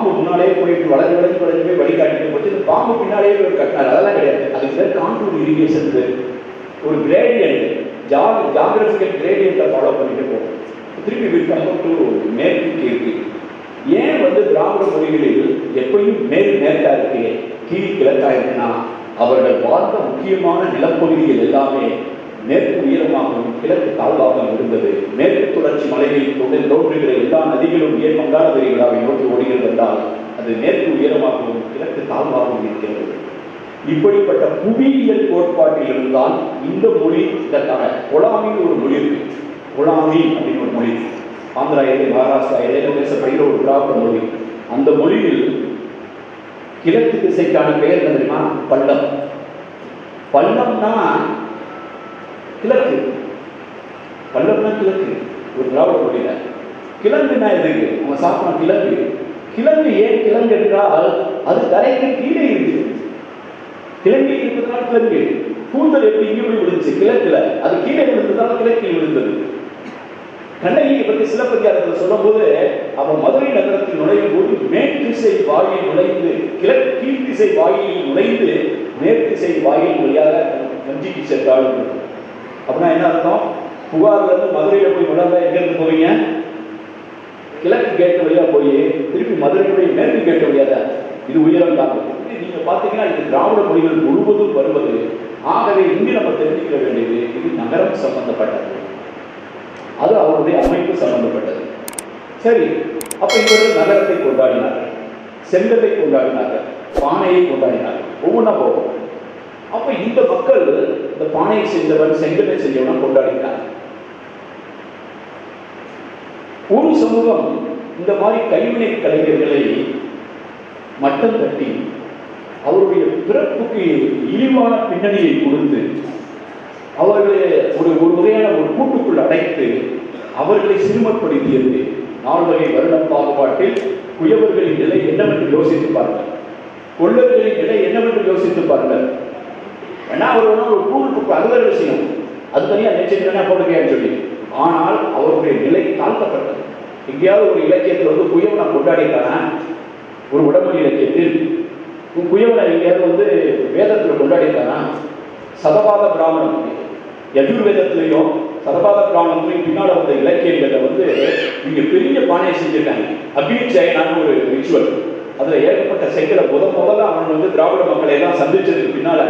பாம்பு முன்னாலே போயிட்டு வளர்ந்து வளர்ந்து வளர்ந்து போய் வழிகாட்டிட்டு போச்சு. இந்த பாம்பு பின்னாலேயே போய் கட்டினார். அதெல்லாம் கிடையாது. அதுக்கு பேர் கான்டூர் இரிகேஷன் ஒரு கிரேடியன்ட் ஜா ஜாகிரபிக்கல் கிரேடியண்ட்டை ஃபாலோ பண்ணிட்டு போகும். திருப்பி விற்கம் டு மேற்கு கிழக்கு ஏன் வந்து திராவிட மொழிகளில் எப்பயும் மேல் மேற்கா இருக்கு கீழ் கிழக்கா இருக்குன்னா அவர்கள் வாழ்ந்த முக்கியமான நிலப்பகுதிகள் எல்லாமே மேற்கு உயரமாகவும் கிழக்கு தாழ்வாகவும் இருந்தது. மேற்கு தொடர்ச்சி மலையில் தொடர் தோன்றுகிற எல்லா நதிகளும் ஏன் மங்காரதிரி விழாவை நோக்கி ஓடுகிறது என்றால் அது மேற்கு உயரமாகவும் கிழக்கு தாழ்வாகவும் இருக்கிறது. இப்படிப்பட்ட புவியியல் கோட்பாட்டில் இருந்தால் இந்த மொழி இதற்கான கொலாமின்னு ஒரு மொழி இருக்கு. கொலாமி அப்படின்னு ஒரு மொழி. ஆந்திரா எல்லை மகாராஷ்டிரா எல்லையில் பேசப்படுகிற ஒரு திராவிட மொழி. அந்த மொழியில் கிழக்கு திசைக்கான பெயர் என்ன தெரியுமா? பள்ளம். பள்ளம்னா கிழக்கு. பள்ளம்னா கிழக்கு. ஒரு திராவிட மொழியில கிழங்குனா எதுக்கு? அவங்க சாப்பிடணும் கிழங்கு. கிழங்கு ஏன் கிழங்கு என்றால் அது கரைக்கு கீழே இருக்குது கிழங்கு இருக்கிறதுனால கிழங்கு. கூந்தல் எப்படி இங்கே போய் விழுந்துச்சு? கிழக்குல. அது கீழே விழுந்ததால் கிழக்கில் விழுந்தது. கண்ணகியை பற்றி சிலப்பதிகாரத்தில் சொல்லும்போது அவன் மதுரை நகரத்தில் நுழையும் போது மேற்திசை வாயில் நுழைந்து கிழக்கு கீழ்த்திசை வாயில் நுழைந்து மேற்திசை வாயில் வழியாக கஞ்சிக்கு சென்றாள் அப்படின்னா என்ன அர்த்தம்? புகார்லேருந்து மதுரையில் போய் விடாத எங்கேருந்து போவீங்க? கிழக்கு கேட்டு வழியா போய் திருப்பி மதுரையுடைய மேற்கு கேட்டு வழியாக இது உயரம் தாங்கும் நீங்கள் பார்த்தீங்கன்னா இது திராவிட மொழிகள் முழுவதும் வருவது. ஆகவே இங்கு நம்ம தெரிஞ்சுக்க வேண்டியது இது நகரம் சம்பந்தப்பட்டது. அது அவருடைய அமைப்பு சம்பந்தப்பட்டது. சரி அப்ப இவர்கள் நகரத்தை கொண்டாடினார்கள். செங்கலை கொண்டாடினார்கள். பானையை கொண்டாடினார்கள். ஒவ்வொன்றா போகும். அப்ப இந்த மக்கள் இந்த பானையை செஞ்சவன் செங்கலை செஞ்சவன் கொண்டாடினார் ஒரு சமூகம் இந்த மாதிரி கைவினை கலைஞர்களை மட்டம் தட்டி அவருடைய பிறப்புக்கு இழிவான பின்னணியை கொடுத்து அவர்களை ஒரு ஒரு வகையான ஒரு கூட்டுக்குள் அடைத்து அவர்களை சிறுமப்படுத்தியது நால்வகை வருடம் பாகுபாட்டில் குயவர்களின் நிலை என்னவென்று யோசித்து பாருங்கள். கொள்ளர்களின் நிலை என்னவென்று யோசித்து பாருங்கள். ஏன்னா அவர் வந்து ஒரு கூட்டுக்கு அது விஷயம். அது தனியாக நிச்சயம் போட்டுக்கையான்னு சொல்லி. ஆனால் அவருடைய நிலை தாழ்த்தப்பட்டது. எங்கேயாவது ஒரு இலக்கியத்தில் வந்து குயவனை கொண்டாடிட்டானா? ஒரு உடம்பு இலக்கியத்தில். உன் குயவனை எங்கேயாவது வந்து வேதத்தில் கொண்டாடிட்டானா? சதபாத பிராமணம் யஜுர்வேதத்திலையும் சதபாத பிராமணத்திலையும் பின்னால் வந்த இலக்கியங்களை வந்து இங்கே பெரிய பானையை செஞ்சிருக்காங்க. அபிச்சயனான ஒரு ரிச்சுவல் அதில் ஏகப்பட்ட சைக்கிளை முத முதல்ல அவன் வந்து திராவிட மக்களை எல்லாம் சந்திச்சதுக்கு பின்னால்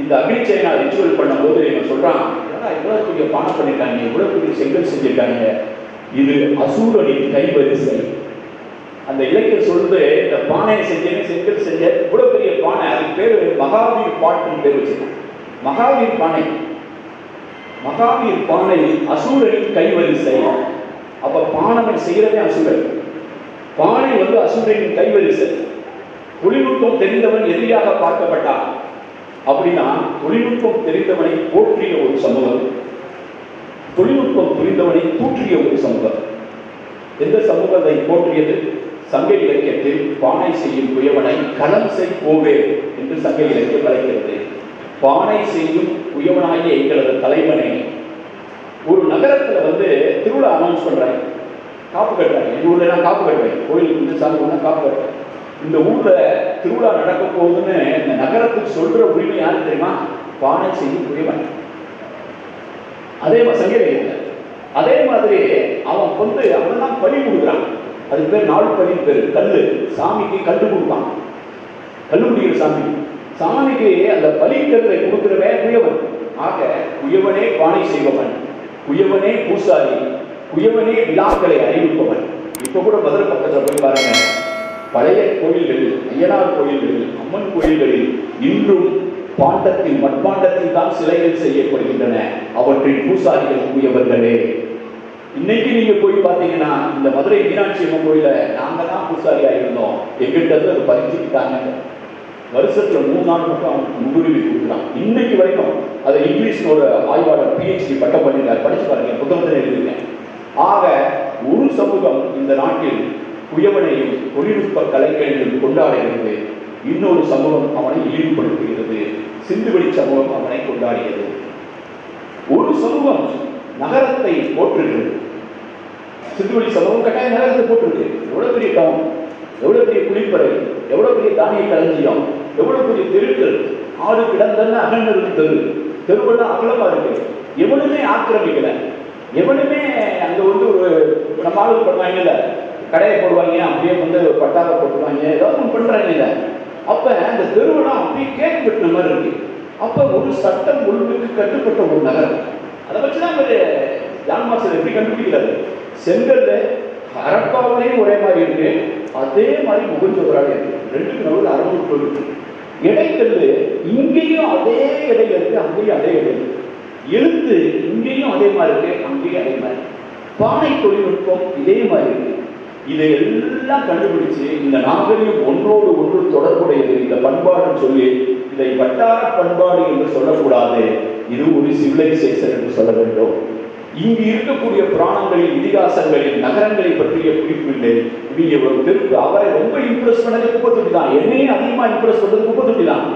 இந்த அபிச்சயனா ரிச்சுவல் பண்ணும்போது இவன் சொல்றான் ஏன்னா பெரிய பானை பண்ணிருக்காங்க இவ்வளவு பெரிய செங்கல் செஞ்சிருக்காங்க. இது அசூரனின் கைவரிசை. அந்த இலக்கியம் சொல்றது இந்த பானையை செஞ்சேன்னு செங்கல் செஞ்ச இவ்வளவு பெரிய பானை அதுக்கு பேர் மகாவீர் பாட்டுன்னு பேர் வச்சிருக்கான். மகாவீர் பானை. மகாவீர் பானை அசூரனின் கைவரிசை. அப்ப பானவன் செய்யறதே அசூரன். பானை வந்து அசுரனின் கைவரிசை. தொழில்நுட்பம் தெரிந்தவன் எதிரியாக பார்க்கப்பட்டான். அப்படின்னா தொழில்நுட்பம் தெரிந்தவனை போற்றிய ஒரு சமூகம். தொழில்நுட்பம் புரிந்தவனை தூற்றிய ஒரு சமூகம். எந்த சமூகத்தை போற்றியது? சங்க இலக்கியத்தில் பானை செய்யும் குயவனை களம் செய் போவே என்று சங்க இலக்கியம் அழைக்கிறது. பானை செய்யும் குயவனாகிய எங்களது தலைவனை ஒரு நகரத்துல வந்து திருவிழா அனௌன்ஸ் பண்றாங்க காப்பு கட்டுறாங்க. எங்கள் ஊர்ல நான் காப்பு கட்டுவேன். கோயிலுக்கு வந்து சாமி காப்பு கட்டுறேன் இந்த ஊர்ல திருவிழா நடக்க போகுதுன்னு இந்த நகரத்துக்கு சொல்ற உரிமை யாரு தெரியுமா? பானை செய்யும் குயவன் அதே மாதிரி சங்க அதே மாதிரி அவன் வந்து அவன் தான் பலி கொடுக்குறான். அதுக்கு பேர் நாலு பலி பேர். கல்லு. சாமிக்கு கல்லு கொடுப்பான். கல்லு குடிக்கிற சாமி. சாமிக்கு அந்த பலிக்கல்லை கொடுக்குறவே குயவன். ஆக குயவனே பானை செய்பவன். குயவனே பூசாரி. குயவனே விழாக்களை அறிவிப்பவன். இப்ப கூட மதுரை பக்கத்தில் போய் பாருங்க. பழைய கோயில்களில் ஐயனார் கோயில்களில் அம்மன் கோயில்களில் இன்றும் பாண்டத்தில் மட்பாண்டத்தில் தான் சிலைகள் செய்யப்படுகின்றன. அவற்றின் பூசாரிகள் கூடியவர்களே இன்னைக்கு நீங்க போய் பார்த்தீங்கன்னா இந்த மதுரை மீனாட்சி அம்மன் கோயில நாங்க தான் பூசாரியா இருந்தோம். எங்கிட்ட இருந்து அதை பறிச்சுக்கிட்டாங்க. வருஷத்துல மூணு நாள் மட்டும் அவனுக்கு முன்னுரிமை கொடுக்குறான். இன்னைக்கு வரைக்கும் அதை இங்கிலீஷ்னோட ஆய்வாளர் பிஹெச்டி பட்டம் பண்ணியிருக்காரு. படிச்சு பாருங்க புத்தகத்தில் எழுதியிருக்கேன். ஆக ஒரு சமூகம் இந்த நாட்டில் குயவனையும் தொழில்நுட்ப கலைகளையும் கொண்டாடுகிறது. இன்னொரு சமூகம் அவனை இழிவுபடுத்துகிறது. சிந்துவெளி சமூகம் அவனை கொண்டாடியது ஒரு சமூகம் நகரத்தை போற்றுகிறது. சிந்துவெளி சமூகம் கட்டாய நகரத்தை போட்டிருக்கு எவ்வளவு பெரிய டவுன் எவ்வளவு பெரிய குளிப்பறை எவ்வளவு பெரிய தானிய களஞ்சியம் எவ்வளவு பெரிய தெருக்கள் ஆறு கிடந்தன்னு அகழ்ந்து தெரு தெருவெல்லாம் அகலமா இருக்கு. எவனுமே ஆக்கிரமிக்கல. எவனுமே அங்க வந்து ஒரு நம்ம ஆளுங்க பண்ணுவாங்கல்ல கடையை போடுவாங்க அப்படியே வந்து பட்டாவை போட்டுருவாங்க ஏதாவது ஒன்று பண்ணுறாங்க இல்லை அப்போ அந்த தெருவெல்லாம் அப்படியே கேக் வெட்டின மாதிரி இருக்கு. அப்போ ஒரு சட்டம் ஒழுங்குக்கு கட்டுப்பட்ட ஒரு நகரம். அதை வச்சு தான் அவர் ஜான்மாசர் எப்படி கண்டுபிடிக்கிறாரு செங்கல்ல ஹரப்பாவிலையும் ஒரே மாதிரி இருக்கு. அதே மாதிரி முகஞ்சோராக இருக்கு. ரெண்டுக்கு நடுவில் அறுநூறு இருக்கு. இடைக்கல் இங்கேயும் அதே இடையில இருக்கு அங்கேயும் அதே இடம் எழுத்து இங்கேயும் அதே மாதிரி இருக்கு அங்கேயும் அதே மாதிரி பானை தொழில்நுட்பம் இதே மாதிரி இருக்கு. இதை எல்லாம் கண்டுபிடிச்சு இந்த நாகரிகம் ஒன்றோடு ஒன்று தொடர்புடையது. இந்த பண்பாடுன்னு சொல்லி இதை வட்டார பண்பாடு என்று சொல்லக்கூடாது. இது ஒரு சிவிலைசேஷன் என்று சொல்ல வேண்டும். இங்கு இருக்கக்கூடிய புராணங்களில் இதிகாசங்களில் நகரங்களை பற்றிய குறிப்பில்லை நீங்க ஒரு தெருக்கு அவரை ரொம்ப இம்ப்ரெஸ் பண்ணது குப்பத்தொட்டி தான். என்னையும் அதிகமா இம்ப்ரெஸ் பண்ணது குப்பத்தொட்டி தான்.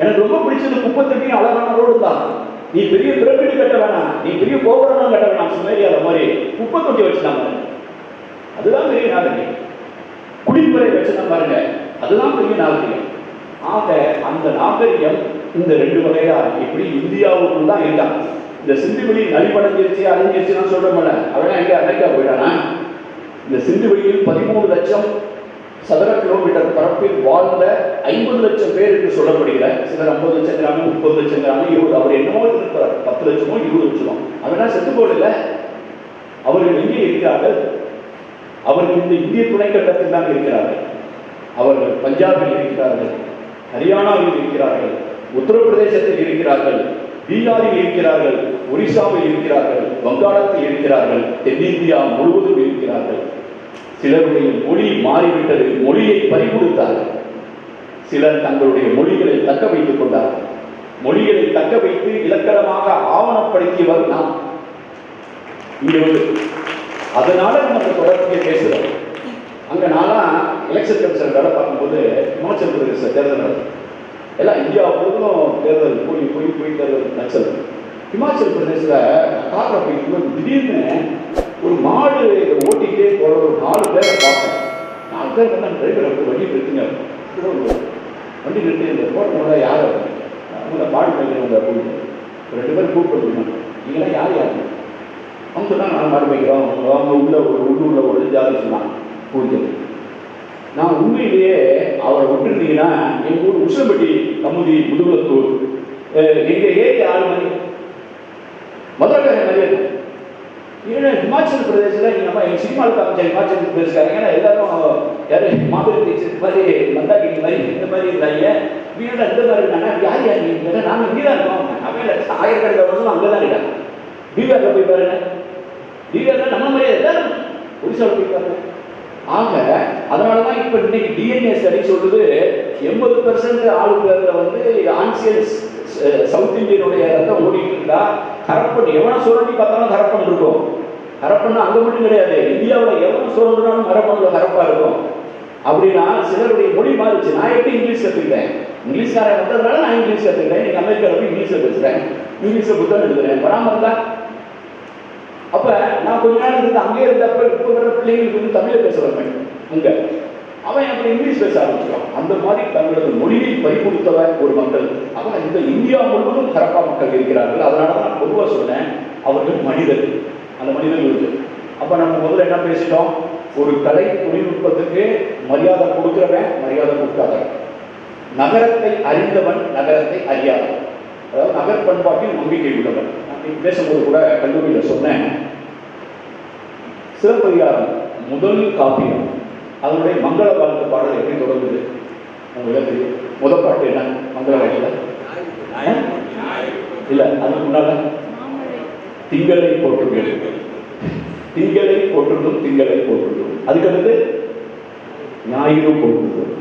எனக்கு ரொம்ப பிடிச்சது குப்பத்தொட்டி அழகான ரோடு தான். நீ பெரிய பிரமிடு கட்ட வேணாம். நீ பெரிய கோபுரம் கட்ட வேணாம். சுமேரியாத மாதிரி குப்பத்தொட்டி வச்சுட்டாங்க அதுதான் பெரிய நாகரிகம். குடிமுறை வச்சுதான் பாருங்க. அதுதான் பெரிய நாகரிகம். ஆக அந்த நாகரிகம் இந்த ரெண்டு வகையா எப்படி? இந்தியாவுக்குள் தான் இருந்தான் இந்த சிந்துவெளி நலிவடைஞ்சிருச்சு அழிஞ்சிருச்சு நான் மாட்டேன் அவன் எங்க? அமெரிக்கா போயிட்டானா? இந்த சிந்துவெளியில் பதிமூணு லட்சம் சதுர கிலோமீட்டர் பரப்பில் வாழ்ந்த ஐம்பது லட்சம் பேர் என்று சொல்லப்படுகிற சிலர் ஐம்பது லட்சங்கிறாங்க முப்பது லட்சங்கிறாங்க இருபது அவர் என்னமோ இருக்கிறார் பத்து லட்சமோ இருபது லட்சமோ. அவனா செத்து போடல அவர்கள் எங்கே இருக்கிறார்கள்? அவர்கள் இந்த இந்திய துணைக்கண்டத்தில் தான் இருக்கிறார்கள். அவர்கள் பஞ்சாபில் இருக்கிறார்கள் ஹரியானாவில் இருக்கிறார்கள் உத்தரப்பிரதேசத்தில் இருக்கிறார்கள் பீகாரில் இருக்கிறார்கள் ஒரிசாவில் இருக்கிறார்கள் வங்காளத்தில் இருக்கிறார்கள் தென்னிந்தியா முழுவதும் இருக்கிறார்கள். சிலருடைய மொழி மாறிவிட்டது மொழியை பறிகொடுத்தார்கள். சிலர் தங்களுடைய மொழிகளை தக்க வைத்துக் கொண்டார்கள். மொழிகளை தக்க வைத்து இலக்கணமாக ஆவணப்படுத்தியவர் நாம். இங்கே அதனால நம்ம அந்த தொடர்ச்சியை பேசுறோம். அங்க நான்லாம் எலெக்ஷன் கமிஷன் வேலை பார்க்கும்போது இமாச்சல் பிரதேச தேர்தல் நடக்கும். எல்லாம் இந்தியா முழுவதும் தேர்தல் போய் போய் போய் தேர்தல் நக்சல் இமாச்சல் பிரதேசத்தில் காரில் போயிட்டு திடீர்னு ஒரு மாடு ஓட்டிக்கிட்டே போகிற ஒரு நாலு பேரை பார்த்தேன். நாலு பேர் வந்து டிரைவர் வந்து வண்டி நிறுத்துங்க. வண்டி நிறுத்தி இந்த போட்டோட யார்? அவங்க மாடு மேய்க்கிறவங்க அப்படின்னு. ஒரு ரெண்டு பேரும் கூப்பிட்டு நீங்களாம் யார் யார் அவங்க சொன்னாங்க நான் மறுமைக்கிறோம் அவங்க உள்ள ஒரு உள்ளூரில் ஒரு ஜாதி சொன்னாங்க பூஜை நான் உண்மையிலேயே அவரை விட்டுருந்தீங்கன்னா எங்கள் ஊர் உசம்பட்டி கமுதி முதுகுலத்தூர் எங்கள் ஏரி ஆறு மணி. மாதிரி மதுரக்காரன் ஏன்னா ஹிமாச்சல் பிரதேசில் நீங்கள் நம்ம எங்கள் சினிமாவில் காமிச்ச ஹிமாச்சல் பிரதேஷ்காரங்க ஏன்னா எல்லாரும் யாரும் மாதிரி டீச்சர் மாதிரி மந்தாக்கிங்க மாதிரி இந்த மாதிரி இருந்தாங்க. வீடு இந்த மாதிரி இருந்தாங்க யார் யார் நீங்கள் நாங்கள் வீடாக இருக்கோம். அவன் ஆயிரக்கணக்கில் வருஷம் அங்கே தான் இருக்காங்க. பீகாரில் போய் பாருங்க. டிஎன்ஏ நம்ம மாதிரியே எல்லாரும் ஒரிசாவில் போய் ஆக அதனால தான் இப்போ இன்னைக்கு டிஎன்ஏ ஸ்டடி சொல்லுது எண்பது பெர்சன்ட் ஆளுநர்ல வந்து ஆன்சியன்ஸ் சவுத் இந்தியனுடைய ரத்தம் ஓடிட்டு இருந்தா கரப்பன் எவனை சுரண்டி பார்த்தாலும் கரப்பன் இருக்கும். கரப்பன் அங்கே மட்டும் கிடையாது. இந்தியாவில் எவனை சுரண்டுனாலும் ஹரப்பன்ல கரப்பாக இருக்கும். அப்படின்னா சிலருடைய மொழி மாறிச்சு. நான் எப்படி இங்கிலீஷ் கற்றுக்கிட்டேன் இங்கிலீஷ்காரன் வந்ததுனால நான் இங்கிலீஷ் கற்றுக்கிட்டேன் நீங்க அமெரிக்காவில் போய் இங்கிலீஷில் பேசுகிறேன் இங்கிலீஷில் புத்தகம் எழுதுறேன். வராமல் அப்ப நான் கொஞ்ச நாள் இருந்து அங்கே இருந்தப்ப இப்போ வர பிள்ளைங்களுக்கு வந்து தமிழை பேச வரேன் அங்க. அவன் அப்படி இங்கிலீஷ் பேச ஆரம்பிச்சிடும் அந்த மாதிரி தங்களது மொழியை பறிகொடுத்தவர் ஒரு மக்கள். அவன் இந்த இந்தியா முழுவதும் கரப்பா மக்கள் இருக்கிறார்கள். அதனால தான் நான் பொதுவாக சொன்னேன் அவர்கள் மனிதர். அந்த மனிதர்கள் இருக்கு. அப்ப நம்ம முதல்ல என்ன பேசிட்டோம்? ஒரு கலை தொழில்நுட்பத்துக்கு மரியாதை கொடுக்கிறவன் மரியாதை கொடுக்காதவன். நகரத்தை அறிந்தவன் நகரத்தை அறியாதவன். அதாவது நகர் பண்பாட்டில் நம்பிக்கை உள்ளவன் நான் பேசும்போது கூட கல்லூரியில் சொன்னேன். சிலப்பதிகாரம் முதல் காப்பியம். அதனுடைய மங்கள வாழ்த்து பாடல் எப்படி தொடங்குது? உங்களுக்கு தெரியும். முதல் பாட்டு என்ன? மங்கள வாழ்த்துல இல்ல? அதுக்கு முன்னால திங்களை போற்றுங்கள். திங்களை போற்றுதும் திங்களை போற்றுதும் அதுக்கடுத்து ஞாயிறு போற்றுதும்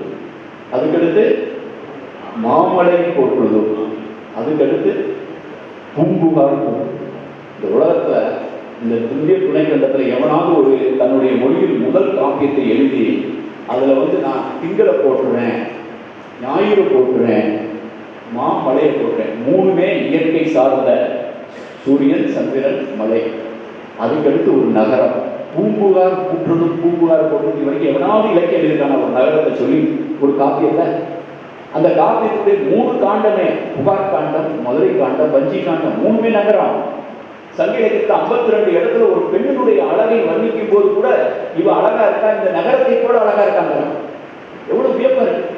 அதுக்கடுத்து மாமலை போற்றுதும் அதுக்கடுத்து பூம்புகார் இந்த உலகத்தில் இந்த இந்திய துணைக்கண்டத்தில் எவனாவது ஒரு தன்னுடைய மொழியில் முதல் காப்பியத்தை எழுதி அதில் வந்து நான் திங்களை போட்டுறேன் ஞாயிறு போட்டுறேன் மாமலையை போட்டுறேன் மூணுமே இயற்கை சார்ந்த சூரியன் சந்திரன் மலை. அதுக்கடுத்து ஒரு நகரம். பூம்புகார் கூட்டுறதும் பூம்புகார் போட்டுறது வரைக்கும் எவனாவது இலக்கியம் இருக்கான ஒரு நகரத்தை சொல்லி ஒரு காப்பியத்தை அந்த காப்பியத்துடைய மூணு காண்டமே புகார் காண்டம் மதுரை காண்டம் வஞ்சி காண்டம் மூணுமே நகரம் சங்க இலக்கியத்தில் ஐம்பத்தி ரெண்டு இடத்துல ஒரு பெண்ணினுடைய அழகை வர்ணிக்கும் போது கூட இவ அழகா இருக்கா இந்த நகரத்தை கூட அழகா இருக்காங்க எவ்வளவு வியப்பா இருக்கு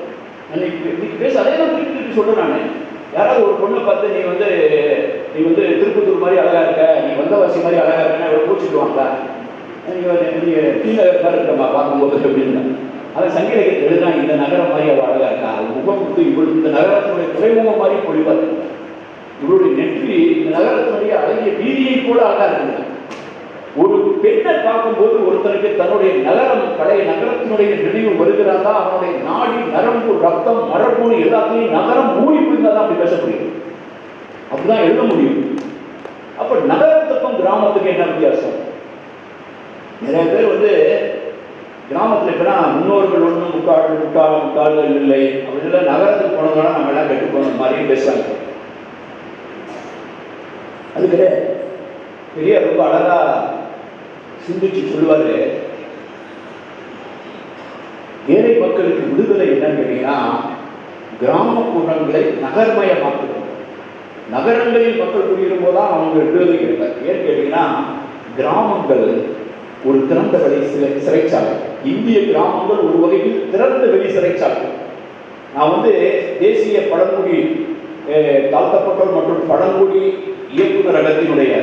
அன்னைக்கு இன்னைக்கு பேச அதே தான் திருப்பி திருப்பி சொல்றேன் நான் யாராவது ஒரு பொண்ணை பார்த்து நீ வந்து நீ வந்து திருப்பத்தூர் மாதிரி அழகா இருக்க நீ வந்தவாசி மாதிரி அழகா இருக்கன்னு எவ்வளவு பூச்சிடுவாங்களா நீங்க நீங்க தீநகர் நகர் இருக்கமா பார்க்கும்போது அப்படின்னு அதை சங்க எழுதினா இந்த நகரம் மாதிரி அவள் அழகா இருக்கா அவள் முகம் கொடுத்து இவள் இந்த நகரத்தினுடைய துறைமுகம் மாதிரி பொழிவார் இவருடைய நெற்றி இந்த நகரத்தினுடைய அழகிய வீதியை கூட அழகா இருக்குங்க ஒரு பெண்ணை பார்க்கும்போது ஒருத்தனுக்கு தன்னுடைய நகரம் பழைய நகரத்தினுடைய நினைவு வருகிறாதா அவனுடைய நாடி நரம்பு ரத்தம் மரபு எல்லாத்தையும் நகரம் மூடி தான் அப்படி பேச முடியும் அப்படிதான் எழுத முடியும். அப்ப நகரத்துக்கும் கிராமத்துக்கும் என்ன வித்தியாசம்? நிறைய பேர் வந்து எல்லாம் முன்னோர்கள் ஒன்றும் முக்கால் முக்கால் முட்டாள்கள் இல்லை. அப்படின்னு நகரத்துக்கு போனதுனால நம்ம எல்லாம் கெட்டு போன மாதிரியும் பேசுறாங்க. அதுக்கு பெரிய ரொம்ப அழகா சிந்திச்சு சொல்லுவாரு. ஏழை மக்களுக்கு விடுதலை என்னன்னு கேட்டீங்கன்னா கிராமப்புறங்களை நகர்மயமாக்குது நகரங்களில் மக்கள் குடியிருக்கும் போதுதான் அவங்க விடுதலை கிடைப்பார் ஏன்னு கேட்டீங்கன்னா கிராமங்கள் ஒரு திறந்த வெளி சிறை சிறைச்சாலை. இந்திய கிராமங்கள் ஒரு வகையில் திறந்த வெளி சிறைச்சாலை. நான் வந்து தேசிய பழங்குடி தாழ்த்தப்பட்டோர் மற்றும் பழங்குடி இயக்குநரகத்தினுடைய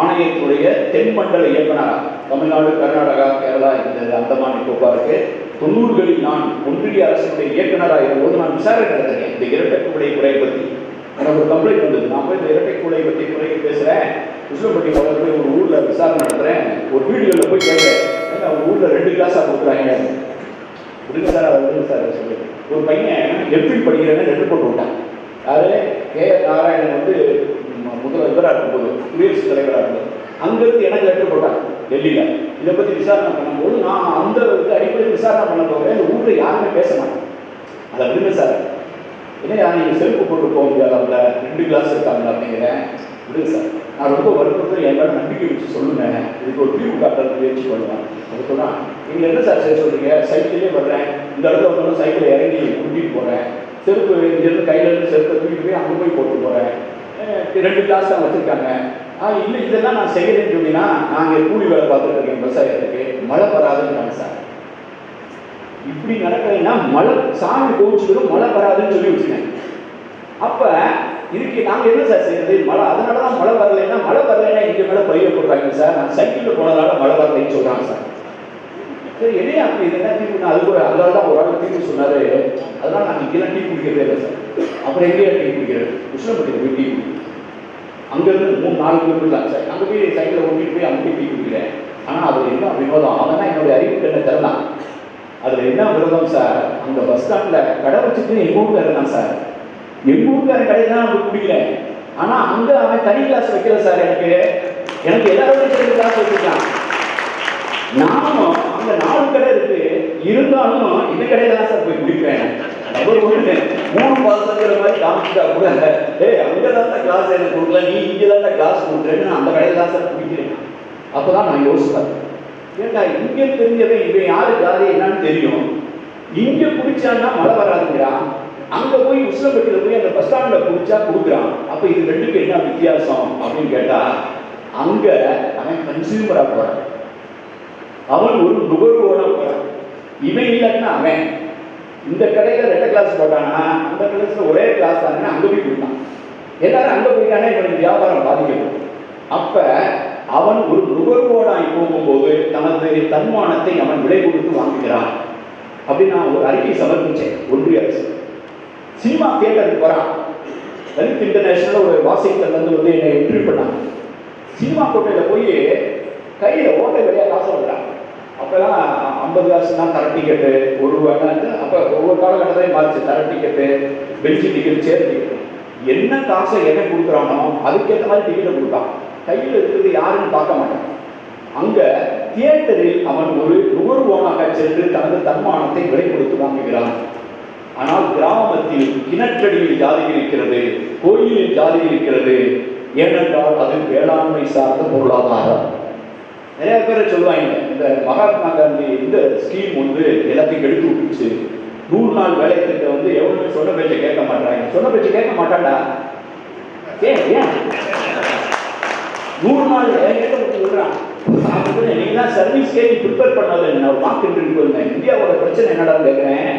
ஆணையத்துடைய தென்மண்டல இயக்குநராக தமிழ்நாடு கர்நாடகா கேரளா இந்த அந்தமான் நிக்கோபாருக்கு தொண்ணூறுகளில் நான் ஒன்றிய அரசினுடைய இயக்குனராக இருந்தபோது நான் விசாரணை நடத்தினேன். இந்த இரட்டை குறை பற்றி எனக்கு ஒரு கம்ப்ளைண்ட் வந்தது. நான் போய் இந்த இரட்டை கூலை பற்றி குறைய பேசுகிறேன் உசிலம்பட்டி பக்கத்தில் போய் ஒரு ஊரில் விசாரணை நடத்துகிறேன் ஒரு வீடுகளில் போய் கேட்குறேன் அவங்க ஊரில் ரெண்டு கிளாஸாக கொடுக்குறாங்க. விடுங்க சார் அதை விடுங்க சார் சொல்லி ஒரு பையன் எப்படி படிக்கிறேன்னு ரெண்டு போட்டு விட்டான். யாரு? கே. நாராயணன் வந்து முதல் முதல்வர் இருக்கும்போது குடியரசுத் தலைவராக இருந்தது அங்கேருந்து எனக்கு லெட்டர் போட்டாங்க டெல்லியில். இதை பற்றி விசாரணை பண்ணும்போது நான் அந்த அடிப்படையில் விசாரணை பண்ண போகிறேன் இந்த ஊரில் யாருமே பேச மாட்டேன் அதை விடுங்க சார். இல்லையா நீங்கள் செருப்பு போட்டு போக முடியாதவங்கள ரெண்டு கிளாஸ் இருக்காங்களா அப்படிங்கிறேன் விடுங்க சார் நான் ரொம்ப வருத்தத்தை என் மேலே நம்பிக்கை வச்சு சொல்லுங்க இதுக்கு ஒரு தீர்வு காட்டுறது முயற்சி பண்ணுவேன். அது சொன்னா நீங்கள் என்ன சார் செய்ய சொல்கிறீங்க சைக்கிளே வர்றேன். இந்த இடத்துல வந்து சைக்கிளை இறங்கி கூட்டிகிட்டு போகிறேன் செருப்பு இங்கேருந்து கையில இருந்து செருப்பை தூக்கிட்டு போய் அங்கே போய் போட்டு போகிறேன் ரெண்டு கிளாஸ் தான் வச்சுருக்காங்க. ஆ இல்லை இதெல்லாம் நான் செய்கிறேன்னு சொன்னீங்கன்னா நாங்கள் கூலி வேலை பார்த்துட்டு இருக்கேன் விவசாயத்துக்கு. மழை வராதுன்னு சார் இப்படி நடக்கலைன்னா மழை சாமி கோவிச்சுக்கிறோம் மழை வராதுன்னு சொல்லி வச்சுக்கேன் அப்ப இதுக்கு நாங்க என்ன சார் செய்யறது? மழை அதனால தான் மழை வரலைன்னா மழை வரலைன்னா இங்க மேல பயிர போடுறாங்க சார். நான் சைக்கிளில் போனதால மழை வரலைன்னு சொல்றாங்க சார். சரி என்னையா அப்படி இது என்ன தீர்வு? அது கூட அதனால தான் ஒரு ஆள் தீர்வு சொன்னாரு. அதனால நான் இங்கெல்லாம் டீ குடிக்கிறதே இல்லை சார். அப்புறம் எங்கேயா டீ குடிக்கிறது? உஷ்ணப்பட்டியில் போய் டீ குடி அங்கேருந்து மூணு நாலு கிலோமீட்டர் சார். அங்கே போய் சைக்கிளை ஓட்டிட்டு போய் அங்கே போய் டீ குடிக்கிறேன். ஆனால் அது என்ன வினோதம் அவன் தான் என்னுடைய அறிவுக்கு என்ன திறந்தான். அதில் என்ன விரோதம் சார்? அந்த பஸ் ஸ்டாண்டில் கடை வச்சுட்டு எங்கள் ஊரில் இருந்தான் சார். எங்கள் ஊருக்காரன் கடையில் தான் நான் குடிக்கிறேன் ஆனால் அங்கே அவன் தனி கிளாஸ் வைக்கல சார் எனக்கு. எனக்கு எல்லாரும் சேர்ந்து கிளாஸ் வச்சுருக்கான். நானும் அந்த நாலு கடை இருக்கு. இருந்தாலும் இந்த கடையில தான் சார் போய் குடிப்பேன் அவர் ஒன்று மூணு பாசங்கிற மாதிரி காமிச்சிட்டா கூட ஏய் அங்கே தான் கிளாஸ் எனக்கு கொடுக்கல. நீ இங்கே தான் கிளாஸ் கொடுக்குறேன்னு அந்த கடையில் தான் சார் குடிக்கிறேன். அப்போ தான் நான் யோசிப்பேன். ஏண்டா இங்க தெரிஞ்சவன் இவன் யாரு ஜாதி என்னன்னு தெரியும். இங்க குடிச்சான்னா மழை வராதுங்கிறான் அங்க போய் உஷ்ணப்பட்டியில போய் அந்த பஸ் ஸ்டாண்ட்ல குடிச்சா கொடுக்குறான். அப்ப இது ரெண்டுக்கு என்ன வித்தியாசம் அப்படின்னு கேட்டா அங்க அவன் கன்சியூமரா போறான். அவன் ஒரு நுகர்வோட போறான். இவன் இல்லைன்னா அவன் இந்த கடையில ரெண்டு கிளாஸ் போட்டானா அந்த கிளாஸ்ல ஒரே கிளாஸ் தானே அங்க போய் கொடுத்தான் எல்லாரும் அங்க போயிட்டானே இவனுக்கு வியாபாரம் பாதிக்கப்படும். அப்ப அவன் ஒரு நுகர்வோடாய் போகும்போது தனது தன்மானத்தை அவன் விலை கொடுத்து வாங்குகிறான். அப்படின்னு நான் ஒரு அறிக்கை சமர்ப்பிச்சேன் ஒன்றிய அரசு. சினிமா தியேட்டருக்கு போறான். தலித் இன்டர்நேஷனல் ஒரு வாஷிங்டன்ல வந்து என்னை இன்டர்வியூ பண்ணாங்க. சினிமா கோட்டையில் போய் கையில் ஓட்டை வழியாக காசு வாங்குறான். அப்பெல்லாம் ஐம்பது காசு தான் தர டிக்கெட்டு ஒரு ரூபாய்னா அப்போ ஒவ்வொரு காலகட்டத்தையும் மாறிச்சு தர ticket bench ticket chair ticket என்ன காசை என்ன கொடுக்குறானோ அதுக்கேற்ற மாதிரி டிக்கெட்டை கொடுத்தான் கையில் இருக்கிறது யாருன்னு பார்க்க மாட்டான். அங்க தியேட்டரில் அவன் ஒரு நுகர்வோனாக சென்று தனது தன்மானத்தை விலை கொடுத்து வாங்குகிறான். ஆனால் கிராமத்தில் கிணற்றடியில் ஜாதி இருக்கிறது கோயிலில் ஜாதி இருக்கிறது. ஏனென்றால் அது வேளாண்மை சார்ந்த பொருளாதாரம். நிறைய பேரை சொல்லுவாங்க இந்த மகாத்மா காந்தி இந்த ஸ்கீம் வந்து எல்லாத்தையும் எடுத்து விட்டுச்சு. நூறு நாள் வேலை திட்டம் வந்து எவ்வளவு சொன்ன பேச்சை கேட்க மாட்டாங்க. சொன்ன பேச்சை கேட்க மாட்டான்டா. ஏன் ஏன்? நூறு நாள் என்கிட்ட ஒருத்தன் சொல்றான் நீங்க தான் சர்வீஸ்க்கே ப்ரிப்பேர் பண்ணாத நான் ஒரு மார்க் இன்டர்வியூ இருந்தேன் இந்தியாவோட பிரச்சனை என்னடா கேட்குறேன்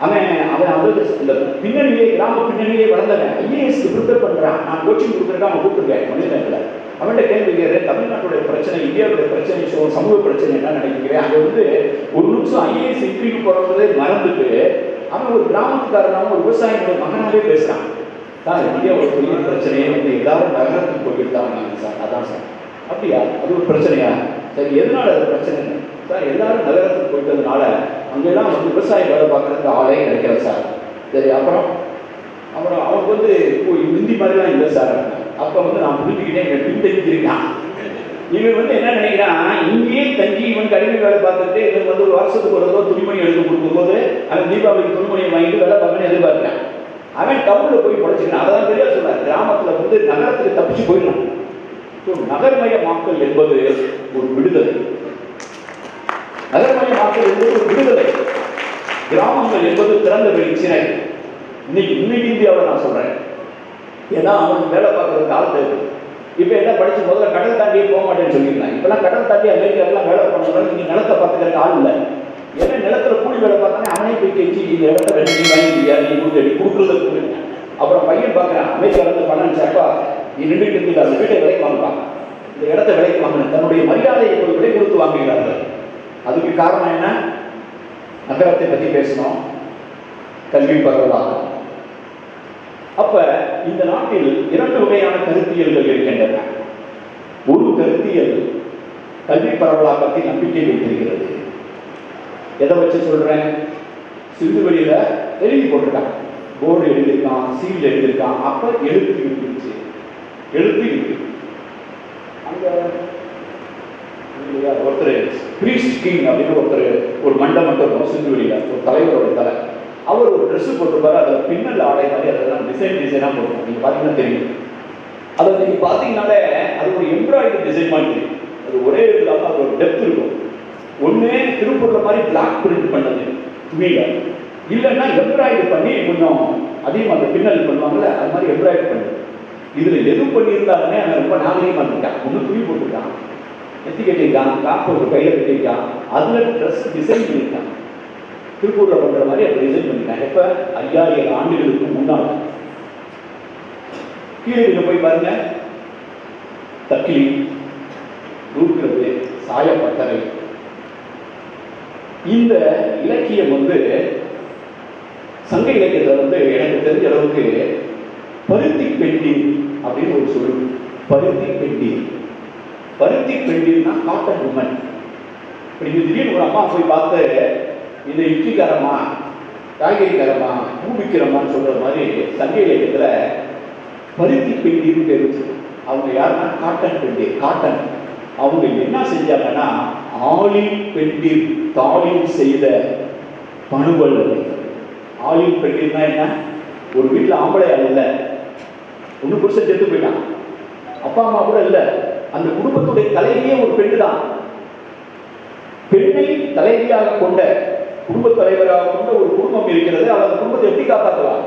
அவன் அவன் அவருக்கு இந்த பின்னணியிலே கிராம பின்னணியிலே வளர்ந்தவன். ஐஏஎஸ்க்கு ப்ரிப்பேர் பண்ணுறான் நான் கோச்சிங் கொடுத்துருக்கேன் அவன் கூப்பிட்டுருக்கேன். மனிதனில் அவன்கிட்ட கேள்வி கேட்குறேன் தமிழ்நாட்டுடைய பிரச்சனை இந்தியாவுடைய பிரச்சனை சோ- சமூக பிரச்சனை என்ன நினைக்கிறேன்? அங்கே வந்து ஒரு நிமிஷம் ஐஏஎஸ் இன்டர்வியூ போகிறவங்களே மறந்துட்டு அவன் ஒரு கிராமத்துக்காரனாவும் ஒரு மகனாகவே பேசுகிறான் தான் சார் இந்தியா ஒரு பெரிய பிரச்சனையே வந்து எல்லாரும் நகரத்துக்கு போயிட்டு தான் சார். அதான் சார். அப்படியா? அது ஒரு பிரச்சனையா? சரி எதனால அது பிரச்சனை? சார் எல்லாரும் நகரத்துக்கு போயிட்டதுனால அங்கெல்லாம் வந்து விவசாயம் வேலை பார்க்கறதுக்கு ஆளே கிடைக்கல சார். சரி அப்புறம்? அப்புறம் அவங்க வந்து இப்போ ஹிந்தி மாதிரிலாம் இல்லை சார். அப்போ வந்து நான் புரிஞ்சுக்கிட்டே எங்கள் பின்தங்கியிருக்கான் இவன் வந்து என்ன நினைக்கிறான் இங்கேயே தங்கி இவன் கடின வேலை பார்த்துட்டு இவன் வந்து ஒரு வருஷத்துக்கு ஒரு தடவை துணிமணி எடுத்து கொடுக்கும்போது அந்த தீபாவளிக்கு துணிமணியை வாங்கிட்டு வேலை பார்க்கணும்னு எதிர்பார்க்கிறேன். அவன் டவுன்ல போய் படிச்சுக்கிறான் அதான் பெரிய சொல்றார் கிராமத்துல வந்து நகரத்துக்கு தப்பிச்சு போயிடணும். ஸோ நகர்மயமாக்கல் என்பது ஒரு விடுதலை. நகர்மயமாக்கல் என்பது ஒரு விடுதலை. கிராமங்கள் என்பது திறந்த வெளி சிறை இன்னைக்கு இன்னைக்கு இந்தியாவில் நான் சொல்றேன். ஏன்னா அவனுக்கு வேலை பார்க்கறதுக்கு ஆள் தேவை. இப்போ என்ன படிச்சு முதல்ல கடல் தாண்டியே போக மாட்டேன்னு சொல்லியிருந்தாங்க. இப்பெல்லாம் கடல் தாண்டி அமெரிக்காக்கெல்லாம் வேலை பண்ணுறதுனால நீங்க நிலத்தை பார்த்துக்கிறதுக்கு ஆள் இல்லை ஏன்னா நிலத்துல கூலி வேலை பார்த்தானே இந்த இடத்த ரெண்டு நீ இல்லையா நீ கொடுத்து கொடுக்குறத அப்புறம் பையன் பார்க்குறான் அமைச்சர் இருந்து பணம் சாப்பா நீ நின்றுட்டு அந்த வீட்டை விலைக்கு வாங்குவான் இந்த இடத்த விலைக்கு வாங்கின தன்னுடைய மரியாதையை ஒரு விலை கொடுத்து வாங்குகிறார்கள். அதுக்கு காரணம் என்ன? நகரத்தை பற்றி பேசணும். கல்வி பரவலாக. அப்ப இந்த நாட்டில் இரண்டு வகையான கருத்தியல்கள் இருக்கின்றன. ஒரு கருத்தியல் கல்வி பரவலாக்கத்தில் நம்பிக்கை வைத்திருக்கிறது. எதை வச்சு சொல்றேன்? சிந்து வெளியில எழுதி போட்டுட்டான் போர்டு எழுதியிருக்கான் சீல் எழுதியிருக்கான். அப்ப எழுத்து இருந்துச்சு எழுத்து இருக்கு ஒருத்தர் பிரீஸ்ட் கிங் அப்படின்னு ஒருத்தர் ஒரு மண்டபம் இருக்கும் சிந்து வெளியில ஒரு தலைவரோட தலை. அவர் ஒரு ட்ரெஸ் போட்டிருப்பாரு. அதை பின்னல் ஆடை மாதிரி அதெல்லாம் டிசைன் டிசைனாக போடுவோம் நீங்க பார்த்தீங்கன்னா தெரியும். அதை நீங்க பார்த்தீங்கனாலே அது ஒரு எம்ப்ராய்டரி டிசைன் மாதிரி தெரியும். அது ஒரே இல்லாமல் அது ஒரு டெப்த் இருக்கும். ஒண்ணு திருப்பூர்ல மாதிரி பிளாக் பிரிண்ட் பண்ணது. துணியில இல்லைன்னா எம்ப்ராய்டரி பண்ணி கொஞ்சம் அதிகமாக அந்த பின்னல் பண்ணுவாங்கல்ல அது மாதிரி எம்ப்ராய்டரி பண்ணு. இதில் எது பண்ணியிருந்தாலுமே அவன் ரொம்ப நாகரிகமாக இருந்துட்டான். ஒன்று துணி போட்டுருக்கான் நெத்தி கட்டியிருக்கான் காப்பு ஒரு கையில் கட்டியிருக்கான். அதில் ட்ரெஸ் டிசைன் பண்ணியிருக்கான். திருப்பூரில் பண்ணுற மாதிரி அதை டிசைன் பண்ணிருக்காங்க எப்போ ஐயாயிரம் ஆண்டுகளுக்கு முன்னால். கீழே இங்கே போய் பாருங்க. தக்கிலி நூற்கிறது சாயப்பட்டறை. இந்த இலக்கியம் வந்து சங்க இலக்கியத்தில் வந்து எனக்கு தெரிஞ்ச அளவுக்கு பருத்தி பெண்டி அப்படின்னு ஒரு சொல் பருத்தி பெண்டி பருத்தி பெண்டினா காட்டன் உமன் இப்படி திடீர்னு ஒரு அம்மா போய் பார்த்து இது இட்லிக்காரமா காய்கறிக்காரமா பூ விற்கிறமான்னு சொல்ற மாதிரி சங்க இலக்கியத்தில் பருத்தி பெண்டின்னு பேர் அவங்க யாருன்னா காட்டன் பெண்டி காட்டன் அவங்க என்ன செஞ்சாங்கன்னா ஆளில் பெண்டிர் தாளில் செய்த பணுவல் ஆளில் பெண்டிர்னா என்ன? ஒரு வீட்டில் ஆம்பளை அல்ல இல்லை. ஒன்று புருஷன் செத்து போயிட்டான். அப்பா அம்மா கூட இல்லை. அந்த குடும்பத்துடைய தலைவியே ஒரு பெண்ணு தான். பெண்ணை தலைவியாக கொண்ட குடும்ப தலைவராக கொண்ட ஒரு குடும்பம் இருக்கிறது. அவர் அந்த குடும்பத்தை எப்படி காப்பாற்றலாம்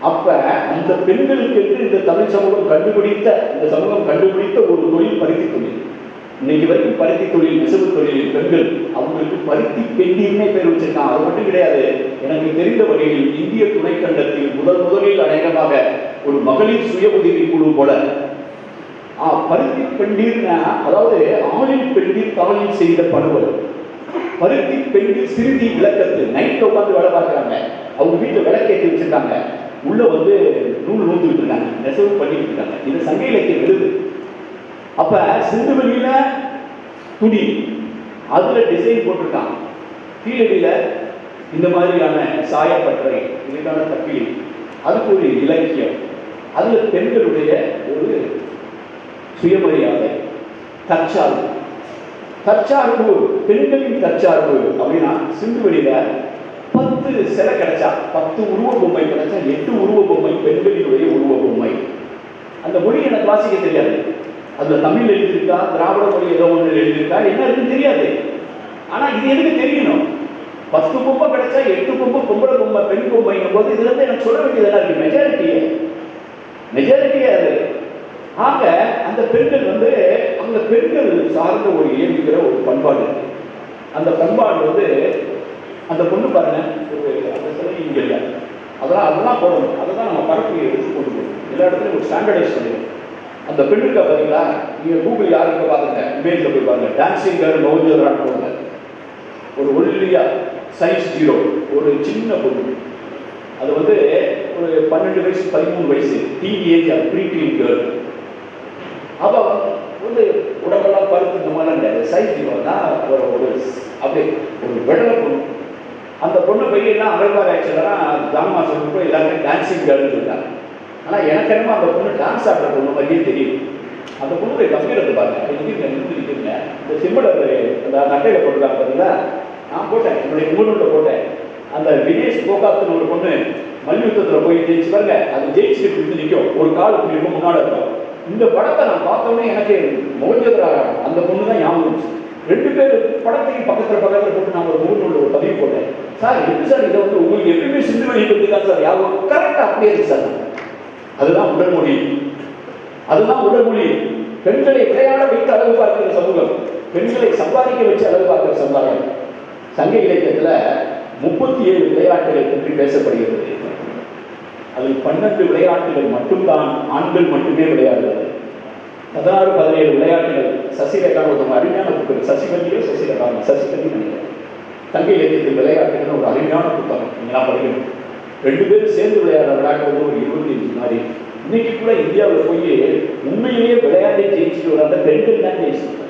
அப்ப அந்த பெண்களுக்கு இந்த தமிழ் சமூகம் கண்டுபிடித்த இந்த சமூகம் கண்டுபிடித்த ஒரு தொழில் பருத்தி தொழில். இன்னைக்கு வரைக்கும் பருத்தி தொழில் நெசவு தொழிலில் பெண்கள் அவங்களுக்கு பருத்தி பெண்ணின்னே பேர் வச்சிருக்கான் அது மட்டும் கிடையாது. எனக்கு தெரிந்த வகையில் இந்திய துணைக்கண்டத்தில் முதல் முதலில் அநேகமாக ஒரு மகளிர் சுய உதவி குழு போல. பருத்தி பெண்டீர்னா அதாவது ஆளில் பெண்டீர் தாளில் செய்த பணுவல் பருத்தி பெண்டீர் சிறுதி விளக்கத்து நைட்ல உட்காந்து வேலை பார்க்குறாங்க. அவங்க வீட்டில் விளக்கேற்றி வச்சிருக்காங்க. உள்ள வந்து நூல் நூந்துட்டு இருக்காங்க. நெசவு பண்ணிட்டு இருக்காங்க. இது சங்க இலக்கியம் எழுது. அப்ப சிந்து வெளியில துணி. அதுல டிசைன் போட்டிருக்கான் கீழடியில இந்த மாதிரியான சாயப்பட்டறை இதுக்கான தப்பிலி அதுக்கு ஒரு இலக்கியம். அதுல பெண்களுடைய ஒரு சுயமரியாதை தற்சார்பு. தற்சார்பு பெண்களின் தற்சார்பு அப்படின்னா சிந்து வெளியில பத்து சிலை கிடைச்சா பத்து உருவ பொம்மை கிடைச்சா எட்டு உருவ பொம்மை பெண்களினுடைய உருவ பொம்மை. அந்த மொழி எனக்கு வாசிக்க தெரியாது. அதுல தமிழ் எழுதியிருக்கா? திராவிட மொழி ஏதோ ஒன்று எழுதியிருக்கா? என்ன இருக்குன்னு தெரியாது. ஆனா இது எனக்கு தெரியணும்? பத்து பொம்மை கிடைச்சா எட்டு பொம்மை பொம்பளை பொம்மை பெண் பொம்மைங்கும் போது இதுல இருந்து எனக்கு சொல்ல வேண்டியதெல்லாம் இருக்கு? மெஜாரிட்டியே மெஜாரிட்டியே அது. ஆக அந்த பெண்கள் வந்து அந்த பெண்கள் சார்ந்த ஒரு இயங்குகிற ஒரு பண்பாடு இருக்கு. அந்த பண்பாடு வந்து அந்த பொண்ணு பாருங்க ஒரு அந்த சிலை இங்க இல்லை. அதெல்லாம் அதெல்லாம் போடணும். அதை தான் நம்ம பரப்பு எடுத்து கொண்டு போகணும். எல்லா இடத்துலையும் ஒரு ஸ்டாண்டர்டைஸ் பண்ணிடுவோம் அந்த பெண்ணுக்கா பார்த்தீங்களா? நீங்க கூகுள் யாருக்கு பாருங்க இமேஜ்ல போய் பாருங்க. டான்சிங் கேர்ள் மௌஜரான்னு போடுங்க ஒரு ஒல்லியா சைஸ் ஜீரோ ஒரு சின்ன பொண்ணு. அது வந்து ஒரு பன்னெண்டு வயசு பதிமூணு வயசு. Teen age pre teen girl அவ வந்து உடம்பெல்லாம் பருத்து இந்த மாதிரி கிடையாது. சைஸ் தான் ஒரு ஒரு அப்படியே ஒரு விடலை பொண்ணு. அந்த பொண்ணு பையன் அகழ்வார் ஆக்சுவலாக ஜாமா சொல்லிட்டு எல்லாருமே டான்சிங் கேர்ள்னு சொல்லிட்டாங்க. ஆனால் எனக்கு என்னமோ அந்த பொண்ணு டான்ஸ் ஆடுற பொண்ணு மாதிரியே தெரியும் அந்த பொண்ணு கம்பீரத்தை பாருங்க. இங்கே நின்று இந்த சிம்பிள் அந்த நட்டையில் போட்டுருக்காங்க பார்த்தீங்களா நான் போட்டேன். என்னுடைய முகநூலில் போட்டேன். அந்த வினேஷ் கோகாத்துன்னு ஒரு பொண்ணு மல்யுத்தத்தில் போய் ஜெயிச்சு பாருங்க. அது ஜெயிச்சுட்டு இப்படி நிற்கும் ஒரு கால் இப்படி இருக்கும் முன்னாடி இருக்கும். இந்த படத்தை நான் பார்த்தோன்னே எனக்கு மோஜதரா அந்த பொண்ணு தான் ஞாபகம் ரெண்டு பேர் படத்தையும் பக்கத்தில் பக்கத்தில் போட்டு நான் ஒரு முகநூலில் ஒரு பதிவு போட்டேன். சார் எப்படி சார் இதை வந்து உங்களுக்கு எப்பயுமே சிந்து வெளியே தான் சார். யாரும் கரெக்டாக அப்படியே இருக்கு சார். அதுதான் உடல் மொழி அதுதான் உடல் மொழி பெண்களை விளையாட வைத்து அழகு பார்க்கிற சமூகம். பெண்களை சம்பாதிக்க வச்சு அழகு பார்க்கிற சமுதாயம். சங்க இலக்கியத்தில் முப்பத்தி ஏழு விளையாட்டுகள் பற்றி பேசப்படுகிறது. அதில் பன்னெண்டு விளையாட்டுகள் மட்டும்தான் ஆண்கள் மட்டுமே விளையாடுகிறது பதினாறு பதினேழு விளையாட்டுகள். சசிரேகா ஒரு அருமையான புத்தகம். சசிகல்லியோ சசிரேகா சசிகல்லி நினைக்கிறேன். தங்க இலக்கியத்தில் விளையாட்டுகள் ஒரு அருமையான புத்தகம். நீங்களாம் படிக்கணும். ரெண்டு பேரும் சேர்ந்து விளையாடுற விளையாட்டு வந்து ஒரு இருபத்தி அஞ்சு மாதிரி. இன்னைக்கு கூட இந்தியாவில் போய் உண்மையிலேயே விளையாட்டை ஜெயிச்சுட்டு வர அந்த பெண்கள் தான் ஜெயிச்சிருக்காங்க.